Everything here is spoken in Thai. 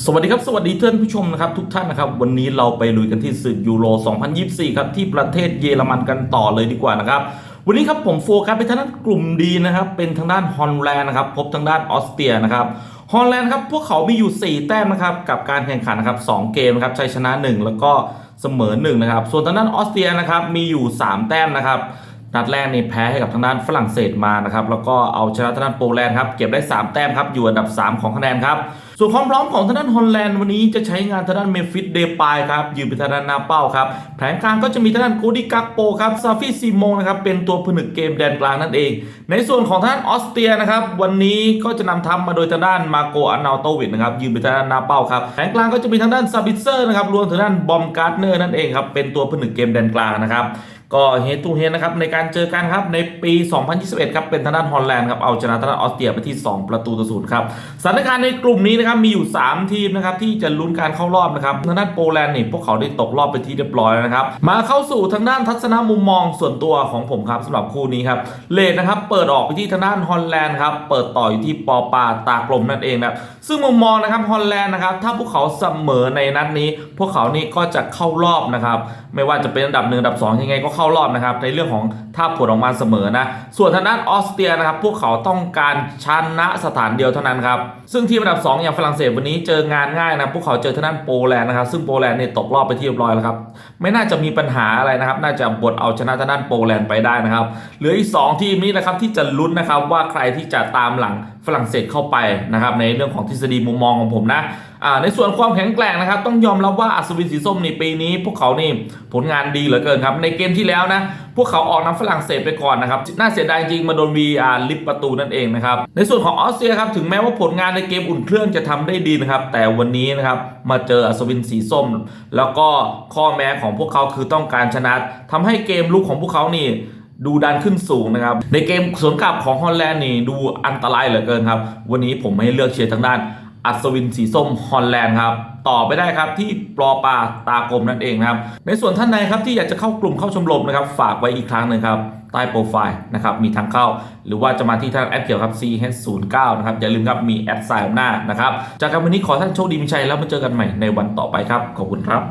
สวัสดีครับ สวัสดีท่านผู้ชมนะครับทุกท่านนะครับ วันนี้เราไปลุยกันที่ศึกยูโร 2024 ครับ ที่ประเทศเยอรมันกันต่อเลยดีกว่านะครับ วันนี้ครับผมโฟกัสไปทางด้านกลุ่มดีนะครับ เป็นทางด้านฮอลแลนด์นะครับ พบทางด้านออสเตรียนะครับฮอลแลนด์ครับพวกเขามีอยู่ 4 แต้มนะครับ กับการแข่งขันนะครับ2เกมนะครับชัยชนะ 1 แล้วก็เสมอ1นะครับส่วนทางด้านออสเตรียนะครับมีอยู่ 3 แต้มนะครับ นัดแรกนี่แพ้ให้กับทางด้านฝรั่งเศสมานะครับ แล้วก็เอาชนะทางด้านโปแลนด์ครับ เก็บได้ 3 แต้มครับ อยู่อันดับ 3 ของคะแนนครับ ส่วนความพร้อมของทางด้านฮอลแลนด์วันนี้จะใช้งานทางด้านเมฟิสเดปายครับ ยืนเป็นทางด้านหน้าเป้าครับ แผนกลารก็จะมีทางด้านโกดิกักโปครับซาฟิซีโมงนะครับ เป็นตัวผนึกเกมแดนกลางนั่นเอง ในส่วนของทางด้านออสเตรียนะครับ วันนี้ก็จะนำทัพมาโดยทางด้านมาโกอานาโตวิดนะครับ ยืนเป็นทางด้านหน้าเป้าครับ แผนกลางก็จะมีทางด้านซาบิเซอร์นะครับ รวมถึงด้านบอมการ์ดเนอร์นั่นเองครับ เป็นตัวผนึกเกมแดนกลางนะครับ ก็เฮตูเฮนะครับ ในการเจอกันครับ ในปี 2021 ครับ เป็นทางด้านฮอลแลนด์ครับ เอาชนะทางด้านออสเตรียไปที่ 2 ประตูต่อศูนย์ครับสถานการณ์ในกลุ่มนี้นะครับ มีอยู่ 3 ทีมนะครับ ที่จะลุ้นการเข้ารอบนะครับทางด้านโปแลนด์นี่พวกเขาได้ตกรอบไปที่เรียบร้อยนะครับ มาเข้าสู่ทางด้านทัศนมุมมองส่วนตัวของผมครับสำหรับคู่นี้ครับเลดนะครับเปิดออกไปที่ทางด้านฮอลแลนด์ครับเปิดต่ออยู่ที่ปอปาตากลมนั่นเองนะครับซึ่งมุมมองนะครับฮอลแลนด์นะครับถ้าพวกเขาเสมอในนัดนี้ พวกเขานี่ก็จะเข้ารอบนะครับไม่ว่าจะเป็นอันดับหนึ่งอันดับสองยังไงก็เข้าารอบนะครับในเรื่องของถ้าผลออกมาเสมอนะส่วนทางด้านออสเตรียนะครับพวกเขาต้องการชนะสถานเดียวเท่านั้นครับซึ่งทีมอันดับ 2 อย่างฝรั่งเศสวันนี้เจองานง่ายนะพวกเขาเจอทางด้านโปแลนด์นะครับซึ่งโปแลนด์เนี่ยตกรอบไปที่เรียบร้อยแล้วครับไม่น่าจะมีปัญหาอะไรนะครับน่าจะบดเอาชนะทางด้านโปแลนด์ไปได้นะครับเหลืออีก 2 ทีมนี้นะครับที่จะลุ้นนะครับว่าใครที่จะตามหลังฝรั่งเศสเข้าไปนะครับในเรื่องของทฤษฎีมุมมองของผมนะ ในส่วนความแข็งแกร่งนะครับ ต้องยอมรับว่าอัศวินสีส้มในปีนี้ พวกเขานี่ผลงานดีเหลือเกินครับ ในเกมที่แล้วนะพวกเขาออกนำฝรั่งเศสไปก่อนนะครับ น่าเสียดายจริงมาโดน VR ลิฟประตูนั่นเองนะครับ ในส่วนของออสเตรียครับ ถึงแม้ว่าผลงานในเกมอุ่นเครื่องจะทำได้ดีนะครับ แต่วันนี้นะครับ มาเจออัศวินสีส้ม แล้วก็ข้อแม้ของพวกเขาคือต้องการชนะทำให้เกมลุกของพวกเขานี่ดูดันขึ้นสูงนะครับ ในเกมสวนกลับของฮอลแลนด์นี่ดูอันตรายเหลือเกินครับ วันนี้ผมไม่เลือกเชียร์ทางด้าน อัศวินสีส้มฮอลแลนด์ครับต่อไปได้ครับที่ปลอปลาตากลมนั่นเองนะครับ ในส่วนท่านใดครับที่อยากจะเข้ากลุ่มเข้าชมรมนะครับ ฝากไว้อีกครั้งหนึ่งครับใต้โปรไฟล์นะครับมีทางเข้า หรือว่าจะมาที่ทางแอปเกี่ยวครับ CH09 นะครับอย่าลืมครับมีแอดไซน์หน้านะครับจากกันวันนี้ขอท่านโชคดีมีชัยแล้วมาเจอกันใหม่ในวันต่อไปครับขอบคุณครับ